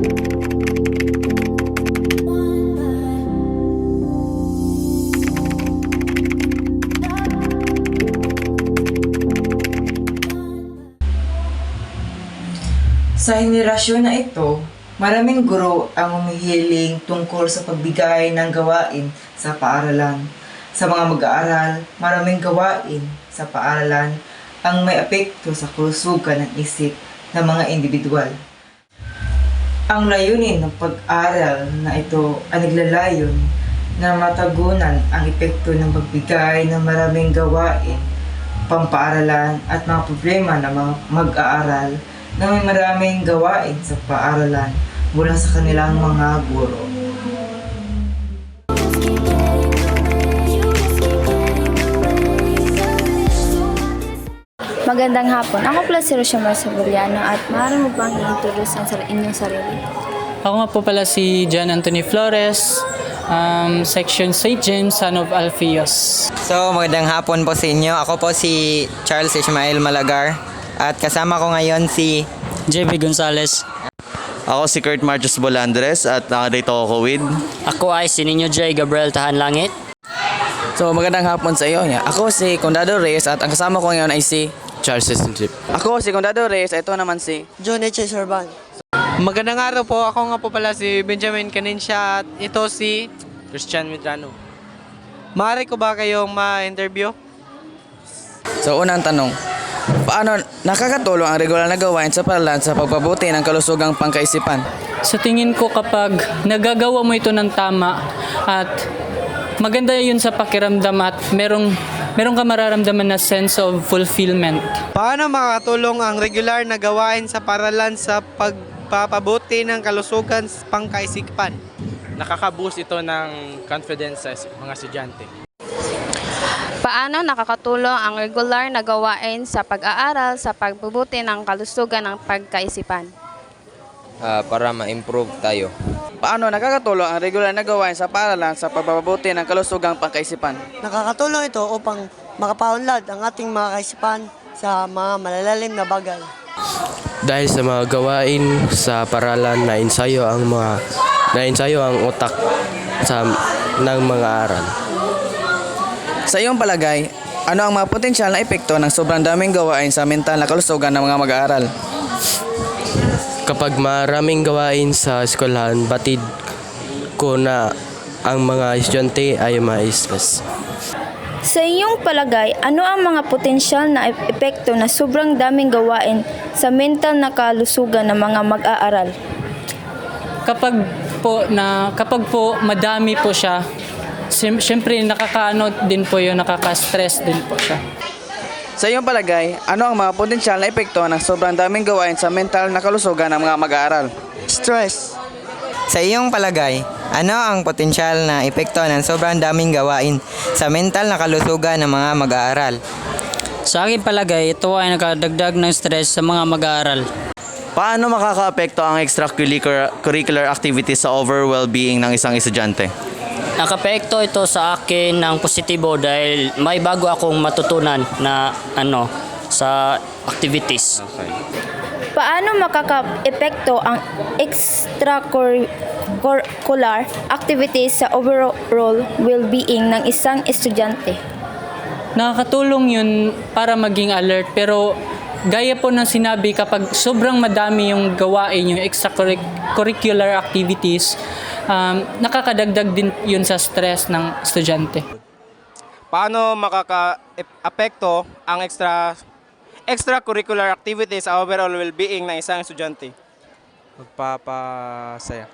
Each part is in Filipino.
Sa henerasyon na ito, maraming guro ang humihiling tungkol sa pagbigay ng gawain sa paaralan. Sa mga mag-aaral, maraming gawain sa paaralan ang may apekto sa kalusugan ng isip ng mga individual. Ang layunin ng pag-aral na ito ay naglalayon na matagunan ang epekto ng pagbigay ng maraming gawain, pampaaralan at mga problema ng mga mag-aaral na may maraming gawain sa paaralan mula sa kanilang mga guro. Magandang hapon. Ako pala si Rosemar Saburiano at maaari mo bang i-introduce ang sar- inyong sarili? Ako nga po pala si John Anthony Flores, um, Section St. James, son of Alpheus. So, magandang hapon po sa inyo. Ako po si Charles Ishmael Malagar at kasama ko ngayon si JB Gonzales. Ako si Kurt Marcos Bolandres at nakarito ako with Ako ay si Ninyo J. Gabriel Tahan Langit. So magandang hapon sa iyo. Ako si Condado Reyes at ang kasama ko ngayon ay si Charles Sessionship. Ako si Condado Reyes, ito naman si John H. Sorban. Magandang araw po. Ako nga po pala si Benjamin Canincia at ito si Christian Medrano. Maaari ko ba kayong ma-interview? So unang tanong, paano nakakatulong ang regular na gawain sa paralan sa pagpabuti ng kalusugang pangkaisipan? Sa tingin ko kapag nagagawa mo ito ng tama at maganda yun sa pakiramdam at merong, merong ka mararamdaman na sense of fulfillment. Paano makakatulong ang regular na gawain sa paralan sa pagpapabuti ng kalusugan sa pangkaisipan? nakaka-boost ito ng confidence sa mga estudyante. Paano nakakatulong ang regular na gawain sa pag-aaral sa pagbubuti ng kalusugan ng pagkaisipan? Ah, para ma-improve tayo. Paano nakakatulong ang regular na gawain sa paralan sa pagpapabuti ng kalusugang pangkaisipan? Nakakatulong ito upang makapaunlad ang ating mga kaisipan sa mga malalalim na bagay. Dahil sa mga gawain sa paralan na ensayo ang mga na ensayo ang utak sa ng mga aral. Sa iyong palagay, ano ang mga potensyal na epekto ng sobrang daming gawain sa mental na kalusugan ng mga mag-aaral? Kapag maraming gawain sa eskwelahan, batid ko na ang mga estudyante ay ma-stress. Sa iyong palagay, ano ang mga potensyal na ep- epekto na sobrang daming gawain sa mental na kalusugan ng mga mag-aaral? Kapag po na kapag po madami po siya, syempre nakakaano din po yun, nakaka-stress din po siya. Sa iyong palagay, ano ang mga potensyal na epekto ng sobrang daming gawain sa mental na kalusugan ng mga mag-aaral? Stress. Sa iyong palagay, ano ang potensyal na epekto ng sobrang daming gawain sa mental na kalusugan ng mga mag-aaral? Sa aking palagay, ito ay nakadagdag ng stress sa mga mag-aaral. Paano makaka-apekto ang extracurricular curricular activities sa overall well-being ng isang estudyante? Nakapekto ito sa akin ng positibo dahil may bago akong matutunan na ano sa activities. Paano makaka-epekto ang extracurricular activities sa overall well-being ng isang estudyante? Nakakatulong yun para maging alert pero gaya po ng sinabi kapag sobrang madami yung gawain, yung extracurricular activities, um, nakakadagdag din yun sa stress ng estudyante. Paano makaka-apekto ang extra extracurricular activities sa overall well-being ng isang estudyante? Magpapasaya.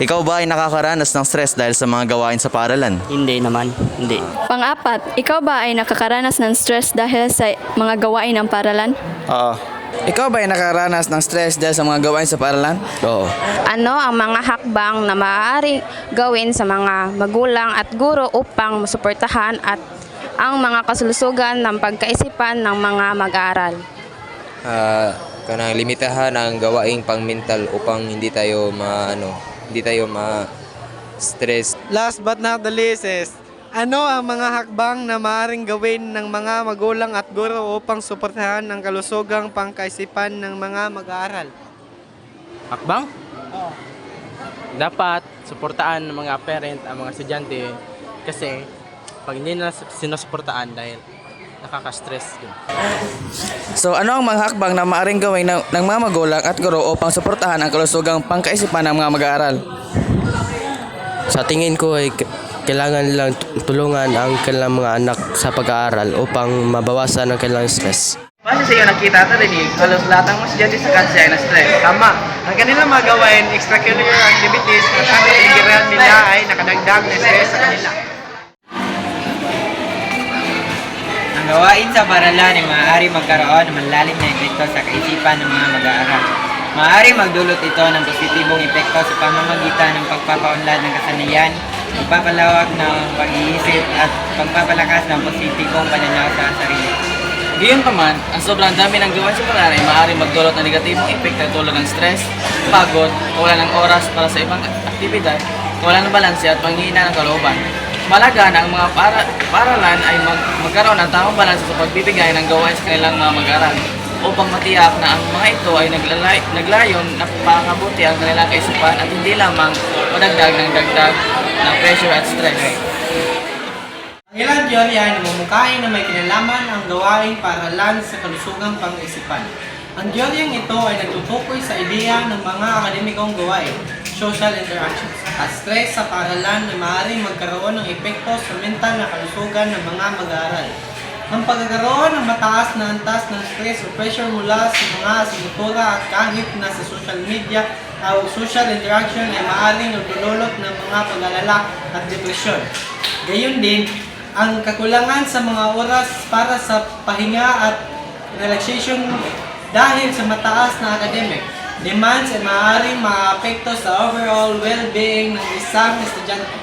Ikaw ba ay nakakaranas ng stress dahil sa mga gawain sa paaralan? Hindi naman, hindi. Pang-apat, ikaw ba ay nakakaranas ng stress dahil sa mga gawain ng paralan? Oo. Ikaw ba ay nakaranas ng stress dahil sa mga gawain sa paralan? Oo. Ano ang mga hakbang na maaari gawin sa mga magulang at guro upang masuportahan at ang mga kasulusugan ng pagkaisipan ng mga mag-aaral? Ah, kanang limitahan ang gawaing pang-mental upang hindi tayo maano, hindi tayo ma-stress Last but not the least is, ano ang mga hakbang na maaaring gawin ng mga magulang at guro upang suportahan ang kalusugang pangkaisipan ng mga mag-aaral? Hakbang? Dapat suportaan ng mga parent ang mga estudyante kasi pag hindi na sinusuportaan dahil nakaka-stress yun. So ano ang mga hakbang na maaring gawin ng, ng mga magulang at guro upang suportahan ang kalusugang pangkaisipan ng mga mag-aaral? Sa tingin ko ay kailangan lang tulungan ang kanilang mga anak sa pag-aaral upang mabawasan ang kanilang stress. Base sa iyo nakita at narinig, halos lahat ng mga estudyante sa kansa ay na-stress. Tama. Ang kanilang mga gawain, extracurricular activities na sa piligiran nila ay nakadagdag na stress sa kanila. Ang gawain sa paralan ay maaari magkaroon ng malalim na epekto sa kaisipan ng mga mag-aaral. Maaari magdulot ito ng positibong epekto sa pamamagitan ng pagpapaunlad ng kasanayan, pagpapalawak ng pag-iisip at pagpapalakas ng positibong pananaw sa sarili. Gayon pa man, ang sobrang dami ng gawain sa ay maaaring magdulot ng negatibong epekto tulad ng stress, pagod, kawalan ng oras para sa ibang aktibidad, kawalan ng balanse at panghihina ng kalooban. Malaga na ang mga para, paralan ay mag, magkaroon ng tamang balanse sa pagbibigay ng gawain sa kanilang mga mag-aaral upang matiyak na ang mga ito ay naglalay, naglayon na pakabuti ang kanilang kaisipan at hindi lamang madagdag ng dagdag ng pressure at stress. Ang ilang teorya ay namumungkahi na may kinalaman ang gawain para lang sa kalusugang pang-isipan. Ang teoryang ito ay nagtutukoy sa ideya ng mga akademikong gawain, social interactions, at stress sa paaralan na maaaring magkaroon ng epekto sa mental na kalusugan ng mga mag-aaral. Ang pagkakaroon ng mataas na antas ng stress o pressure mula sa mga asigntura at kahit na sa social media o social interaction ay maaaring nagdulot ng mga pag-alala at depresyon. Gayon din, ang kakulangan sa mga oras para sa pahinga at relaxation dahil sa mataas na academic demands ay maaaring maapekto sa overall well-being ng isang estudyante.